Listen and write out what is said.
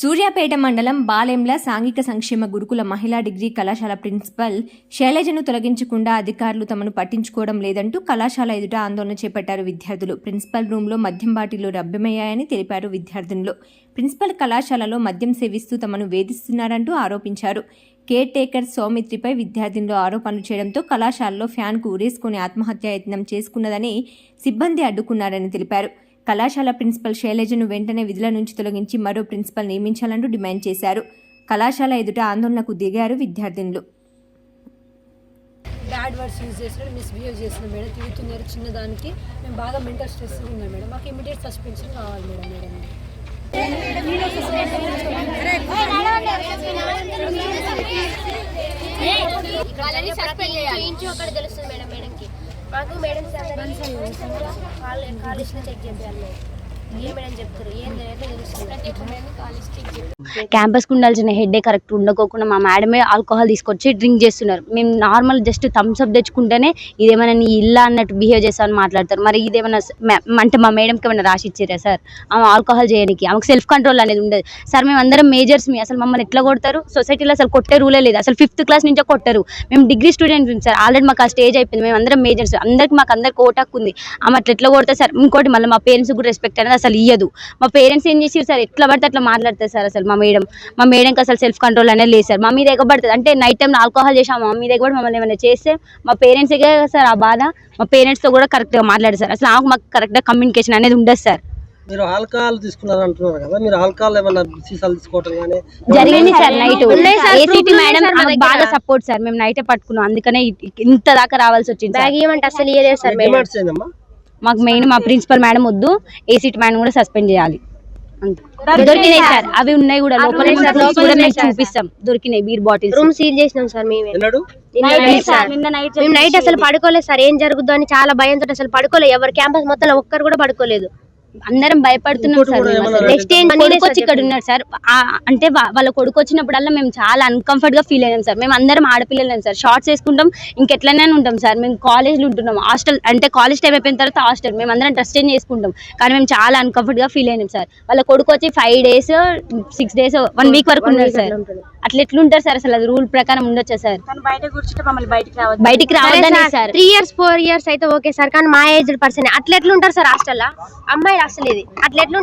సూర్యాపేట మండలం బాలెంల సాంఘిక సంక్షేమ గురుకుల మహిళా డిగ్రీ కళాశాల ప్రిన్సిపల్ శైలజను తొలగించకుండా అధికారులు తమను పట్టించుకోవడం లేదంటూ కళాశాల ఎదుట ఆందోళన చేపట్టారు విద్యార్థులు. ప్రిన్సిపల్ రూంలో మద్యం బాటిల్లు లభ్యమయ్యాయని తెలిపారు విద్యార్థినులు. ప్రిన్సిపల్ కళాశాలలో మద్యం సేవిస్తూ తమను వేధిస్తున్నారంటూ ఆరోపించారు. కేర్ టేకర్ సౌమిత్రిపై విద్యార్థినులు ఆరోపణలు చేయడంతో కళాశాలలో ఫ్యాన్కు ఉరేసుకుని ఆత్మహత్యాయత్నం చేసుకున్నదని సిబ్బంది అడ్డుకున్నారని తెలిపారు. కళాశాల ప్రిన్సిపల్ శైలజను వెంటనే విధుల నుంచి తొలగించి మరో ప్రిన్సిపల్ నియమించాలంటూ డిమాండ్ చేశారు. కళాశాల ఎదుట ఆందోళనకు దిగారు విద్యార్థినులు. బ్యాడ్ వర్డ్స్ యూజ్ చేస్తున్నాడు మిస్బిహేవ్ చేస్తున్నాడు మేడం తిరుగుతున్నారు చిన్నదానికి. మేము బాగా మెంటల్ స్ట్రెస్ ఉన్నాం మేడం. మాకు ఇమీడియట్ సస్పెన్షన్ కావాలి మేడం మేడం. అక్కడ తెలుస్తుంది మేడం మేడంకి. మాకు మేడం కాలేజ్ కాల్ చేయాలి చెక్ చేయాలి క్యాంపస్కు ఉండాల్సిన హెడ్ కరెక్ట్ ఉండకోకుండా మా మేడమే ఆల్కహాల్ తీసుకొచ్చి డ్రింక్ చేస్తున్నారు. మేము నార్మల్ జస్ట్ థమ్స్ అప్ తెచ్చుకుంటేనే ఇదేమైనా నీ ఇల్లా అన్నట్టు బిహేవ్ చేస్తామని మాట్లాడతారు. మరి ఇదేమైనా అంటే మా మేడంకి ఏమైనా రాసి ఇచ్చారా సార్? ఆమె ఆల్కహాల్ చేయడానికి ఆమెకు సెల్ఫ్ కంట్రోల్ అనేది ఉండదు. సార్ మేము అందరం మేజర్స్ మీ అసలు మమ్మల్ని ఎట్లా కొడతారు? సొసైటీలో అసలు కొట్టే రూలే లేదు. అసలు ఫిఫ్త్ క్లాస్ నుంచే కొట్టారు. మేము డిగ్రీ స్టూడెంట్స్ సార్. ఆల్రెడీ మాకు ఆ స్టేజ్ అయిపోయింది. మేము అందరం మేజర్స్ అందరికి మాకు అందరికి ఓటాకు ఉంది. ఆమె అట్లా ఎట్లా కొడతారు సార్? ఇంకోటి మళ్ళీ మా పేరెంట్స్ కూడా రెస్పెక్ట్ అనేది అసలు ఇయ్యదు. మా పేరెంట్స్ ఏం చేసి సార్? ఎట్లా పడితే అట్లా మాట్లాడతారు సార్ అసలు మా మేడం. మా మేడంకి అసలు సెల్ఫ్ కంట్రోల్ అనేది లేదు సార్. మా మీద ఎగబడుతుంది అంటే నైట్ టైం ఆల్కహాల్ చేసాం మా మీద ఎగబడి మమ్మల్ని ఏమైనా చేస్తే మా పేరెంట్స్ సార్ ఆ బాధ? మా పేరెంట్స్తో కూడా కరెక్ట్గా మాట్లాడారు సార్. అసలు మాకు కరెక్ట్గా కమ్యూనికేషన్ అనేది ఉండదు సార్. మీరు ఆల్కహాల్ తీసుకున్నారు అంటున్నారు కదా మీరు ఆల్కహాల్ ఏమన్నా సీసాలు తీసుకోవటం కానీ జరిగింది సార్ నైట్ ఏసీటీ మేడం. బాగా సపోర్ట్ సార్. మేము నైటే పట్టుకున్నాం. అందుకనే ఇంత దాకా రావాల్సి వచ్చింది. బ్యాగ్ ఇవ్వమంటే అసలు ఇయ్యలేదు సార్ మాకు మెయిన్ మా ప్రిన్సిపల్ మేడం వద్దు ఏసీటీ మేడం కూడా సస్పెండ్ చేయాలి. అంతే. దొరికినాయి సార్ అవి ఉన్నాయి కూడా. లోపల కూడా మేము. చూపిస్తాం. దొరికినాయి బీర్ బాటిల్స్ రూమ్ సీల్ చేసినాం సార్ మేమే. ఎన్నడు? నిన్న నైట్ సార్ మేము నైట్ అసలు పడుకోలేదు సార్. ఏం జరుగుద్దో అని చాలా భయంతో అసలు పడుకోలేదు. ఎవరు క్యాంపస్ మొత్తం ఒక్కరు కూడా పడుకోలేదు. అందరం భయపడుతున్నాం సార్ నెక్స్ట్ ఏం కొడుకు వచ్చి ఇక్కడ ఉన్నాడు సార్. అంటే వాళ్ళ కొడుకు వచ్చినప్పుడల్లా మేము చాలా అన్కంఫర్ట్గా ఫీల్ అయినాం సార్. మేము అందరం ఆడపిల్లలం సార్. షార్ట్స్ వేసుకుంటాం ఇంకెట్లనే ఉంటాం సార్. మేము కాలేజ్లో ఉంటున్నాం. హాస్టల్ అంటే కాలేజ్ టైం అయిపోయిన తర్వాత హాస్టల్ మేము అందరం డ్రెస్ చేంజ్ చేసుకుంటాం. కానీ మేము చాలా అన్కంఫర్ట్గా ఫీల్ అయినాం సార్. వాళ్ళ కొడుకు వచ్చి five days six days one week వరకు ఉన్నారు సార్. అట్లా ఎట్లుంటారు సార్? అసలు అది రూల్ ప్రకారం ఉండొచ్చా సార్? బయటికి రావద్దనే sir three years four years అయితే ఓకే సార్. కానీ మా ఏజ్ పర్సన్ అట్లా ఎట్లుంటారు సార్ హాస్టల్లో? అమ్మాయిలు అసలు ఇది. అట్లా ఎట్లుంటుంది?